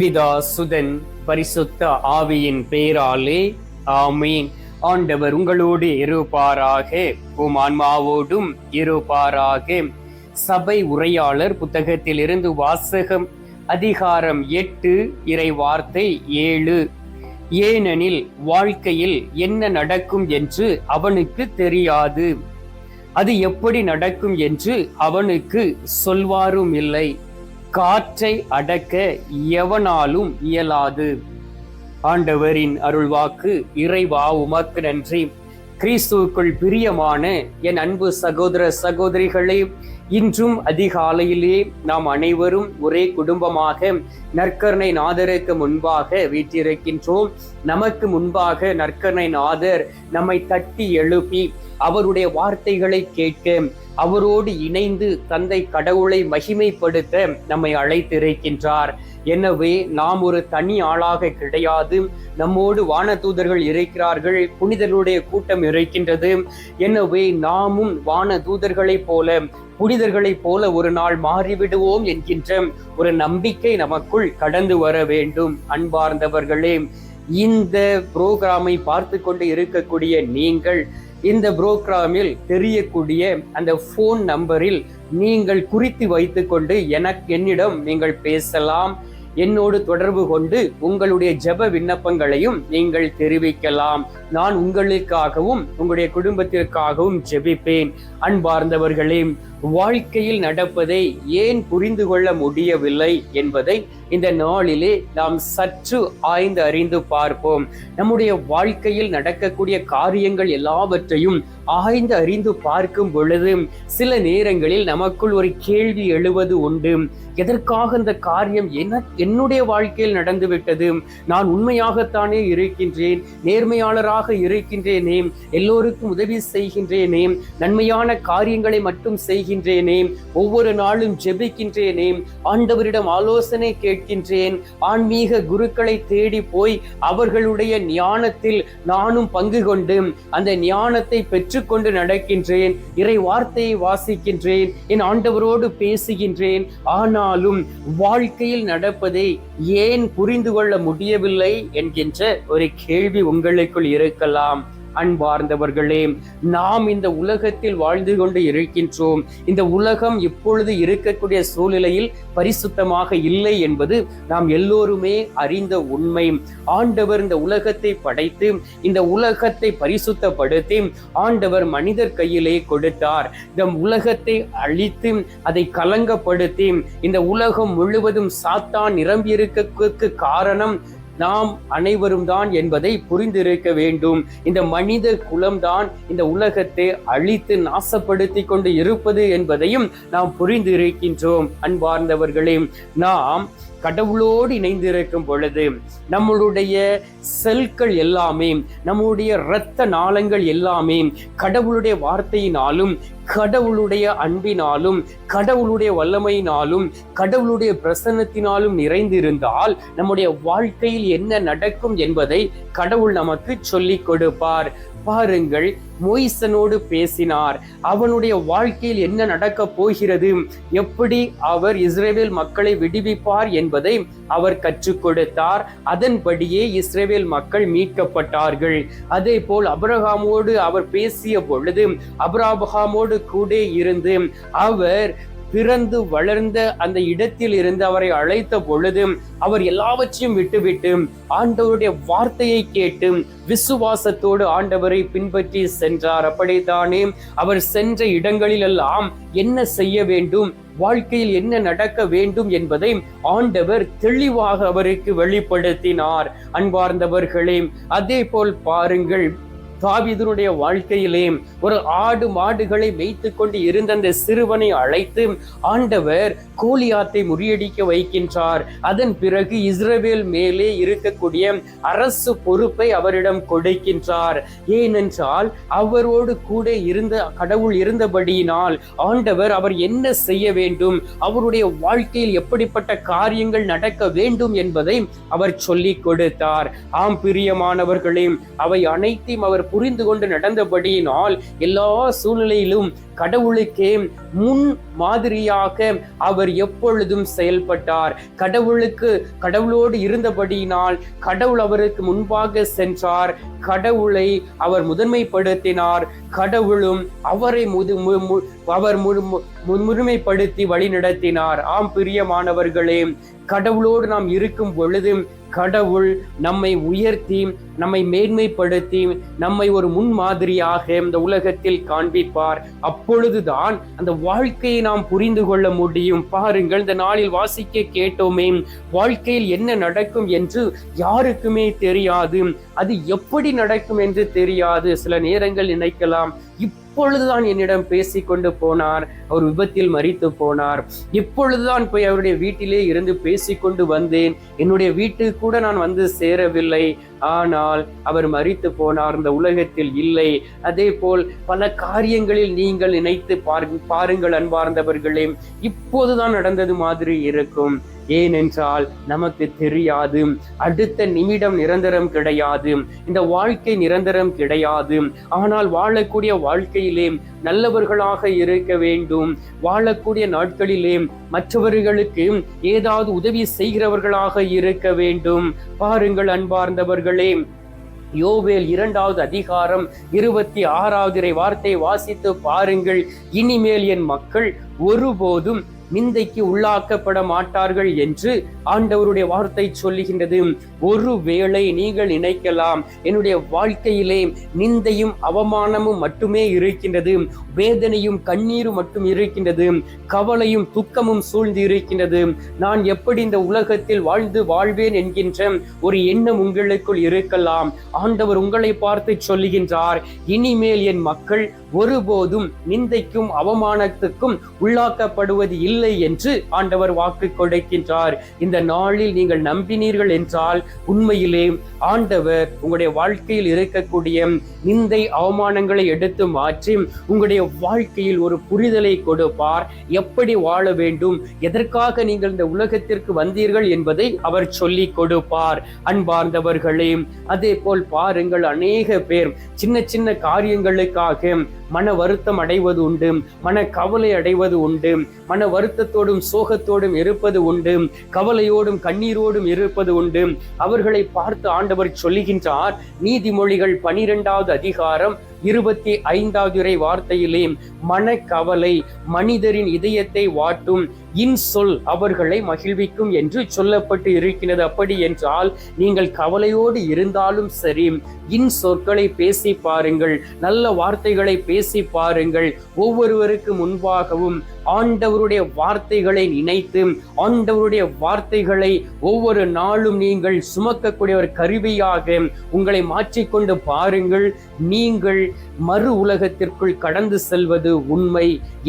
பிதா சுதன் பரிசுத்த ஆவியின் பேராலே ஆமீன். ஆண்டவர் உங்களோடு இருப்பாராக உம் ஆன்மாவோடும் இருப்பாராக. சபை உரையாளர் புத்தகத்திலிருந்து வாசகம் அதிகாரம் எட்டு இறை வார்த்தை ஏழு. ஏனெனில் வாழ்க்கையில் என்ன நடக்கும் என்று அவனுக்கு தெரியாது. அது எப்படி நடக்கும் என்று அவனுக்கு சொல்வாரும் இல்லை காற்றை அடக்க எவனாலும் இயலாது. ஆண்டவரின் அருள்வாக்கு இறைவா உமக்கு நன்றி. கிறிஸ்துவுக்குள் பிரியமான என் அன்பு சகோதர சகோதரிகளே இன்றும் அதிகாலையிலே நாம் அனைவரும் ஒரே குடும்பமாக நற்கருணை நாதருக்கு முன்பாக வீற்றிருக்கின்றோம். நமக்கு முன்பாக நற்கருணை நாதர் நம்மை தட்டி எழுப்பி அவருடைய வார்த்தைகளை கேட்க அவரோடு இணைந்து தந்தை கடவுளை மகிமைப்படுத்த நம்மை அழைத்திருக்கின்றார். எனவே நாம் ஒரு தனி ஆளாக கிடையாது. நம்மோடு வானதூதர்கள் இருக்கிறார்கள். புனிதர்களுடைய கூட்டம் இருக்கின்றது. எனவே நாமும் வான தூதர்களைப் போல புனிதர்களைப் போல ஒரு நாள் மாறிவிடுவோம் என்கின்ற ஒரு நம்பிக்கை நமக்குள் கடந்து வர வேண்டும். அன்பார்ந்தவர்களே இந்த புரோகிராமை பார்த்து கொண்டு இருக்கக்கூடிய நீங்கள் இந்த புரோகிராமில் தெரியக்கூடிய அந்த ஃபோன் நம்பரில் நீங்கள் குறித்து வைத்துக்கொண்டு எனக்கு என்னிடம் நீங்கள் பேசலாம். என்னோடு தொடர்பு கொண்டு உங்களுடைய ஜெப விண்ணப்பங்களையும் நீங்கள் தெரிவிக்கலாம். நான் உங்களுக்காகவும் உங்களுடைய குடும்பத்திற்காகவும் ஜெபிப்பேன். அன்பார்ந்தவர்களே வாழ்க்கையில் நடப்பதை ஏன் புரிந்து கொள்ள முடியவில்லை என்பதை இந்த நாளிலே நாம் சற்று ஆய்ந்து அறிந்து பார்ப்போம். நம்முடைய வாழ்க்கையில் நடக்கக்கூடிய காரியங்கள் எல்லாவற்றையும் ஆய்ந்து அறிந்து பார்க்கும் பொழுது சில நேரங்களில் நமக்குள் ஒரு கேள்வி எழுவது உண்டு. எதற்காக இந்த காரியம் என்ன என்னுடைய வாழ்க்கையில் நடந்துவிட்டது? நான் உண்மையாகத்தானே இருக்கின்றேன் நேர்மையாளராக இருக்கின்றேனே எல்லோருக்கும் உதவி செய்கின்றேனே நன்மையான காரியங்களை மட்டும் செய்கின்றேனே ஒவ்வொரு நாளும் ஜெபிக்கின்றேனே ஆண்டவரிடம் ஆலோசனை கேட்கின்றேன். ஆன்மீக குருக்களை தேடி போய் அவர்களுடைய ஞானத்தில் நானும் பங்கு கொண்டு அந்த ஞானத்தை பெற்றுக்கொண்டு நடக்கின்றேன். இறை வார்த்தையை வாசிக்கின்றேன். என் ஆண்டவரோடு பேசுகின்றேன். ஆனாலும் வாழ்க்கையில் நடப்பதை ஏன் புரிந்து கொள்ள முடியவில்லை? என்கின்ற ஒரு கேள்வி உங்களுக்குள் இருக்கலாம். அன்பார்ந்தவர்களே நாம் இந்த உலகத்தில் வாழ்ந்து கொண்டு இருக்கின்றோம். இந்த உலகம் இப்பொழுது இருக்கக்கூடிய சூழ்நிலையில் பரிசுத்தமாக இல்லை என்பது நாம் எல்லோருமே அறிந்த உண்மை. ஆண்டவர் இந்த உலகத்தை படைத்து இந்த உலகத்தை பரிசுத்தப்படுத்தி ஆண்டவர் மனிதர் கையிலே கொடுத்தார். இந்த உலகத்தை அழித்து அதை கலங்கப்படுத்தி இந்த உலகம் முழுவதும் சாத்தான் நிரம்பியிருக்க காரணம் நாம் அனைவரும் தான் என்பதை புரிந்திருக்க வேண்டும். இந்த மனித குலம்தான் இந்த உலகத்தை அழித்து நாசப்படுத்தி கொண்டு இருப்பது என்பதையும் நாம் புரிந்திருக்கின்றோம். அன்பார்ந்தவர்களே நாம் கடவுளோடு இணைந்திருக்கும் பொழுது நம்மளுடைய செல்கள் எல்லாமே நம்முடைய இரத்த நாளங்கள் எல்லாமே கடவுளுடைய வார்த்தையினாலும் கடவுளுடைய அன்பினாலும் கடவுளுடைய வல்லமையினாலும் கடவுளுடைய பிரசன்னத்தினாலும் நிறைந்திருந்தால் நம்முடைய வாழ்க்கையில் என்ன நடக்கும் என்பதை கடவுள் நமக்கு சொல்லிக் கொடுப்பார். பாருங்கள் மொய்சனோடு பேசினார். அவனுடைய வாழ்க்கையில் என்ன நடக்க போகிறது? எப்படி அவர் இஸ்ரேவேல் மக்களை விடுவிப்பார் என்பதை அவர் கற்றுக் கொடுத்தார். அதன்படியே இஸ்ரேவேல் மக்கள் மீட்கப்பட்டார்கள். அதே போல் அப்ரஹாமோடு அவர் பேசிய பொழுது அப்ராபகாமோடு கூட இருந்து அவர் பிறந்து வளர்ந்த அந்த இடத்தில் இருந்து அவரை அழைத்த பொழுது அவர் எல்லாவற்றையும் விட்டுவிட்டு ஆண்டவருடைய வார்த்தையை கேட்டு விசுவாசத்தோடு ஆண்டவரை பின்பற்றி சென்றார். அப்படித்தானே அவர் சென்ற இடங்களிலெல்லாம் என்ன செய்ய வேண்டும் வாழ்க்கையில் என்ன நடக்க வேண்டும் என்பதை ஆண்டவர் தெளிவாக அவருக்கு வெளிப்படுத்தினார். அன்பார்ந்தவர்களே அதே போல் பாருங்கள் தாவிதனுடைய வாழ்க்கையிலே ஒரு ஆடு மாடுகளை வைத்து கொண்டு இருந்த அந்த சிறுவனை அழைத்து ஆண்டவர் கோலியாத்தை முறியடிக்க வைக்கின்றார். அதன் பிறகு இஸ்ரவேல் மேலே இருக்கக்கூடிய அரசு பொறுப்பை அவரிடம் கொடுக்கின்றார். ஏனென்றால் அவரோடு கூட இருந்த கடவுள் இருந்தபடியினால் ஆண்டவர் அவர் என்ன செய்ய வேண்டும்? அவருடைய வாழ்க்கையில் எப்படிப்பட்ட காரியங்கள் நடக்க வேண்டும் என்பதை அவர் சொல்லிக் கொடுத்தார். ஆம் பிரியமானவர்களே அவை அனைத்தையும் அவர் புரிந்து கொண்டு நடந்தபடியினால் எல்லா சூழ்நிலையிலும் கடவுளுக்கே முன் மாதிரியாக அவர் எப்பொழுதும் செயல்பட்டார். கடவுளுக்கு கடவுளோடு இருந்தபடியினால் கடவுள் அவருக்கு முன்பாக சென்றார். கடவுளை அவர் முதன்மைப்படுத்தினார். கடவுளும் அவரை முது மு- மு- அவர் மு- மு- ஆம் பிரியமானவர்களே கடவுளோடு நாம் இருக்கும் பொழுது கடவுள் நம்மை உயர்த்தி நம்மை மேன்மைப்படுத்தி நம்மை ஒரு முன்மாதிரியாக இந்த உலகத்தில் காண்பிப்பார். அப்பொழுதுதான் அந்த வாழ்க்கையை நாம் புரிந்து கொள்ள முடியும். பாருங்கள் இந்த நாளில் வாசிக்க கேட்டோமே வாழ்க்கையில் என்ன நடக்கும் என்று யாருக்குமே தெரியாது. அது எப்படி நடக்கும் என்று தெரியாது. சில நேரங்கள் நினைக்கலாம். இப்பொழுதுதான் என்னிடம் பேசிக்கொண்டு போனார். அவர் விபத்தில் மறித்து போனார். இப்பொழுதுதான் போய் அவருடைய வீட்டிலே இருந்து பேசி கொண்டு வந்தேன். என்னுடைய வீட்டுக்கு கூட நான் வந்து சேரவில்லை. ஆனால் அவர் மறித்து போனார் இந்த உலகத்தில் இல்லை. அதே போல் பல காரியங்களில் நீங்கள் நினைத்து பாருங்கள் அன்பார்ந்தவர்களே இப்போதுதான் நடந்தது மாதிரி இருக்கும். ஏனென்றால் நமக்கு தெரியாது அடுத்த நிமிடம் நிரந்தரம் கிடையாது இந்த வாழ்க்கை நிரந்தரம் கிடையாது. ஆனால் வாழக்கூடிய வாழ்க்கையிலே நல்லவர்களாக இருக்க வேண்டும். வாழக்கூடிய நாட்களிலே மற்றவர்களுக்கு ஏதாவது உதவி செய்கிறவர்களாக இருக்க வேண்டும். பாருங்கள் அன்பார்ந்தவர்களே யோவேல் இரண்டாவது அதிகாரம் இருபத்தி ஆறாவது வார்த்தை வாசித்து பாருங்கள். இனிமேல் என் மக்கள் ஒருபோதும் நிந்தைக்கு உள்ளாக்கப்பட மாட்டார்கள் என்று ஆண்டவருடைய வார்த்தை சொல்லுகின்றது. ஒருவேளை நீங்கள் நினைக்கலாம் என்னுடைய வாழ்க்கையிலே நிந்தையும் அவமானமும் மட்டுமே இருக்கின்றது வேதனையும் கண்ணீரும் மட்டும் இருக்கின்றது கவலையும் துக்கமும் சூழ்ந்து இருக்கின்றது. நான் எப்படி இந்த உலகத்தில் வாழ்ந்து வாழ்வேன் என்கின்ற ஒரு எண்ணம் உங்களுக்குள் இருக்கலாம். ஆண்டவர் உங்களை பார்த்து சொல்லுகின்றார் இனிமேல் என் மக்கள் ஒருபோதும் நிந்தைக்கும் அவமானத்துக்கும் உள்ளாக்கப்படுவது இல்லை என்று ஆண்டவர் வாக்கு கொடுக்கின்றார். இந்த நாளில் நீங்கள் நம்பினீர்கள் என்றால் உண்மையிலே ஆண்டவர் உங்களுடைய வாழ்க்கையில் இருக்கக்கூடிய நிந்தை அவமானங்களை எடுத்து மாற்றி உங்களுடைய வாழ்க்கையில் ஒரு புரிதலை கொடுப்பார். எப்படி வாழ வேண்டும்? எதற்காக நீங்கள் இந்த உலகத்திற்கு வந்தீர்கள் என்பதை அவர் சொல்லி கொடுப்பார். அன்பார்ந்தவர்களே அதே போல் பாருங்கள் அநேக பேர் சின்ன சின்ன காரியங்களுக்காக மன வருத்தம் அடைவது உண்டு மன கவலை அடைவது உண்டு மன வருத்தத்தோடும் சோகத்தோடும் இருப்பது உண்டு கவலையோடும் கண்ணீரோடும் இருப்பது உண்டு. அவர்களை பார்த்து ஆண்டவர் சொல்லுகின்றார் நீதிமொழிகள் பனிரெண்டாவது அதிகாரம் இருபத்தி ஐந்தாவது வார்த்தையிலே மனக்கவலை மனிதரின் இதயத்தை வாட்டும் இன்சொல் அவர்களை மகிழ்விக்கும் என்று சொல்லப்பட்டு இருக்கிறது. அப்படி என்றால் நீங்கள் கவலையோடு இருந்தாலும் சரி இன் சொற்களை பேசி பாருங்கள் நல்ல வார்த்தைகளை பேசி பாருங்கள். ஒவ்வொருவருக்கு முன்பாகவும் ஆண்டவருடைய வார்த்தைகளை நினைத்து ஆண்டவருடைய வார்த்தைகளை ஒவ்வொரு நாளும் நீங்கள் சுமக்கக்கூடிய ஒரு கருவியாக உங்களை மாற்றிக்கொண்டு பாருங்கள். நீங்கள் மறு உலகத்திற்குள் கடந்து செல்வது உண்மை.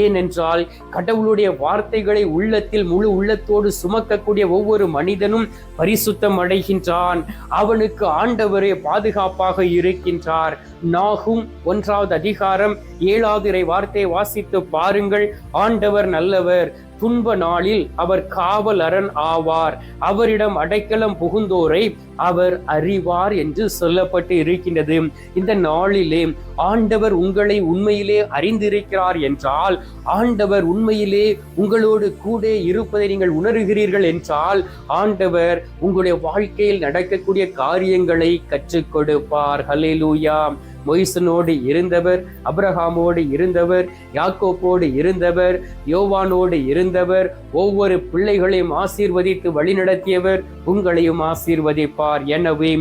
ஏனென்றால் கடவுளுடைய வார்த்தைகளை உள்ளத்தில் முழு உள்ளத்தோடு சுமக்கக்கூடிய ஒவ்வொரு மனிதனும் பரிசுத்தம் அடைகின்றான். அவனுக்கு ஆண்டவரே பாதுகாப்பாக இருக்கின்றார். நாகும் ஒன்றாவது அதிகாரம் ஏழாவது வார்த்தையை வாசித்து பாருங்கள். ஆண்ட ஆண்டவர் நல்லவர். துன்ப நாளில் அவர் காவல் அரண் ஆவார். அவரிடம் அடைக்கலம் புகுந்தோரை அவர் அறிவார் என்று சொல்லப்பட்டு இருக்கின்றது. இந்த நாளிலே ஆண்டவர் உங்களை உண்மையிலே அறிந்திருக்கிறார் என்றால் ஆண்டவர் உண்மையிலே உங்களோடு கூட இருப்பதை நீங்கள் உணர்கிறீர்கள் என்றால் ஆண்டவர் உங்களுடைய வாழ்க்கையில் நடக்கக்கூடிய காரியங்களை கற்றுக் கொடுப்பார். ஹலேலூயா மொய்சனோடு இருந்தவர் அப்ரஹாமோடு இருந்தவர் யாக்கோப்போடு இருந்தவர் யோவானோடு இருந்தவர் ஒவ்வொரு பிள்ளைகளையும் ஆசீர்வதித்து வழிநடத்தியவர் உங்களையும் ஆசீர்வதிப்பார். எனவே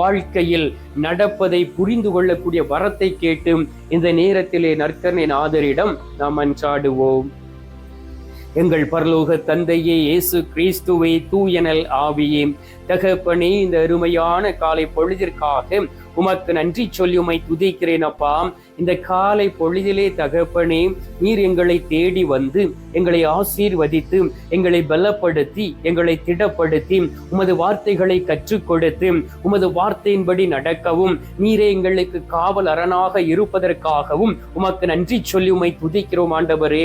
வாழ்க்கையில் நடப்பதை புரிந்து கொள்ளக்கூடிய வரத்தை கேட்டு இந்த நேரத்திலே நற்கர்ணை ஆதரிடம் நாம் அன்றாடுவோம். எங்கள் பரலோக தந்தையே இயேசு கிறிஸ்துவை தூயனல் ஆவியே. தகப்பனே இந்த அருமையான காலை பொழுதிற்காக உமக்கு நன்றி சொல்லி உமை துதிக்கிறேன் அப்பா. இந்த காலை பொழுதிலே தகப்பனே நீர் எங்களை தேடி வந்து எங்களை ஆசீர்வதித்து எங்களை பலப்படுத்தி எங்களை திடப்படுத்தி உமது வார்த்தைகளை கற்றுக் கொடுத்து உமது வார்த்தையின்படி நடக்கவும் நீரே எங்களுக்கு காவல் அரணாக இருப்பதற்காகவும் உமக்கு நன்றி சொல்லி உமை துதிக்கிறோம் ஆண்டவரே.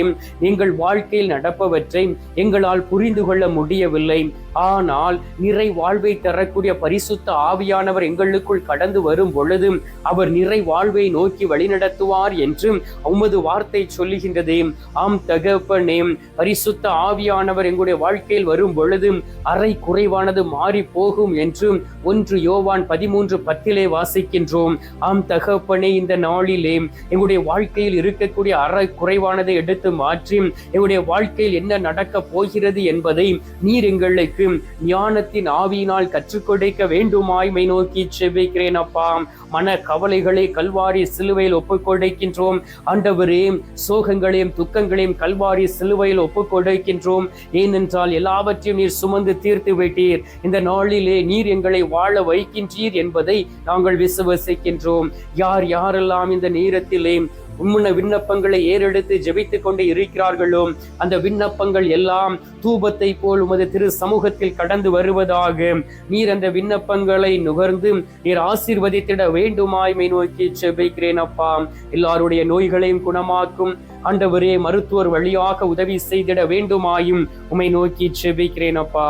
எங்கள் வாழ்க்கையில் நடப்பவற்றை எங்களால் புரிந்து கொள்ள முடியவில்லை. ஆனால் நிறை வாழ்வை தரக்கூடிய பரிசுத்த ஆவியானவர் எங்களுக்குள் கடந்து வரும் பொழுது அவர் நிறை வாழ்வை நோக்கி வழிநடத்துவார் என்று உமது வார்த்தை சொல்லுகின்றதே. ஆம் தகப்பனே பரிசுத்த ஆவியானவர் எங்களுடைய வாழ்க்கையில் வரும் பொழுது அறை குறைவானது மாறி போகும் என்று ஒன்று யோவான் பதிமூன்று பத்திலே வாசிக்கின்றோம். ஆம் தகப்பனே இந்த நாளிலே எங்களுடைய வாழ்க்கையில் இருக்கக்கூடிய அறை குறைவானதை எடுத்து மாற்றி எங்களுடைய வாழ்க்கையில் என்ன நடக்கப் போகிறது என்பதை நீர் எங்களுக்கு ஞானத்தின் ஆவியினால் கற்றுக் கொடுக்க வேண்டுமாய்மை நோக்கி செவிக்கிறேன் அப்பா. மன கவலைகளை கல்வாரி சிலுவையில் ஒப்புக் கொடுக்கின்றோம். ஆண்டவரே சோகங்களையும் துக்கங்களையும் கல்வாரி சிலுவையில் ஒப்புக்கொடுக்கின்றோம் ஏனென்றால் எல்லாவற்றையும் நீர் சுமந்து தீர்த்து விட்டீர். இந்த நாளிலே நீர் எங்களை வாழ வைக்கின்றீர் என்பதை நாங்கள் விசுவசிக்கின்றோம். யார் யாரெல்லாம் இந்த நேரத்திலே உம்முன விண்ணப்பங்களை ஏறெடுத்து ஜெபித்துக் கொண்டு இருக்கிறார்களோ அந்த விண்ணப்பங்கள் எல்லாம் தூபத்தை போல் உமது திரு சமூகத்தில் கடந்து வருவதாக. நீர் அந்த விண்ணப்பங்களை நுகர்ந்து நீர் ஆசீர்வதித்திட வேண்டுமாய்மை நோக்கி ஜெபிக்கிறேன் அப்பா. எல்லாருடைய நோய்களையும் குணமாக்கும். ஆண்டவரே மருத்துவர் வழியாக உதவி செய்திட வேண்டுமாயும் உமை நோக்கி செபிக்கிறேன் அப்பா.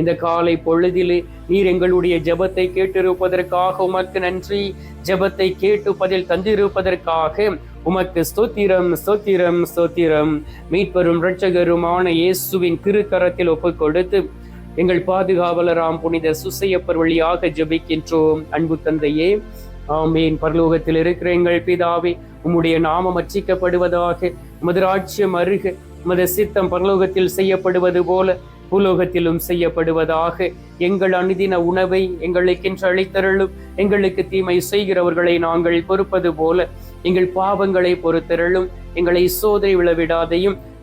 இந்த காலை பொழுதிலே நீர் எங்களுடைய ஜெபத்தை கேட்டிருப்பதற்காக உமக்கு நன்றி. ஜெபத்தை கேட்டு பதில் தந்திருப்பதற்காக உமக்கு ஸ்தோத்திரம் ஸ்தோத்திரம் ஸ்தோத்திரம். மீட்பெரும் இரட்சகருமான இயேசுவின் திருக்கரத்தில் ஒப்புக் கொடுத்து எங்கள் பாதுகாவலராம் புனித சுசையப்பர் வழியாக ஜெபிக்கின்றோம். அன்பு தந்தையே ஆமீன். பரலோகத்தில் இருக்கிற எங்கள் பிதாவே உம்முடைய நாமம் அர்ச்சிக்கப்படுவதாக உமது ராஜ்யம் அருக உமது சித்தம் பரலோகத்தில் செய்யப்படுவது போல பூலோகத்திலும் செய்யப்படுவதாக எங்கள் அனுதின உணவை எங்களுக்கென்று அழைத்தருளும் எங்களுக்கு தீமை செய்கிறவர்களை நாங்கள் பொறுப்பது போல எங்கள் பாவங்களை பொறுத்தருளும் எங்களை சோதனை விழவிடாதையும்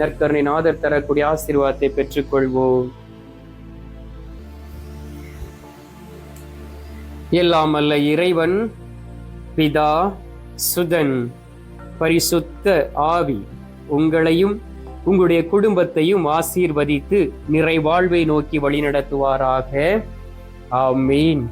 நற்கருணை நாதர் தரக்கூடிய ஆசீர்வாதத்தை பெற்றுக்கொள்வோம். எல்லாம் அல்ல இறைவன் பிதா சுதன் பரிசுத்த ஆவி உங்களையும் உங்களுடைய குடும்பத்தையும் ஆசீர்வதித்து நிறைவாழ்வை நோக்கி வழிநடத்துவாராக. ஆமீன்.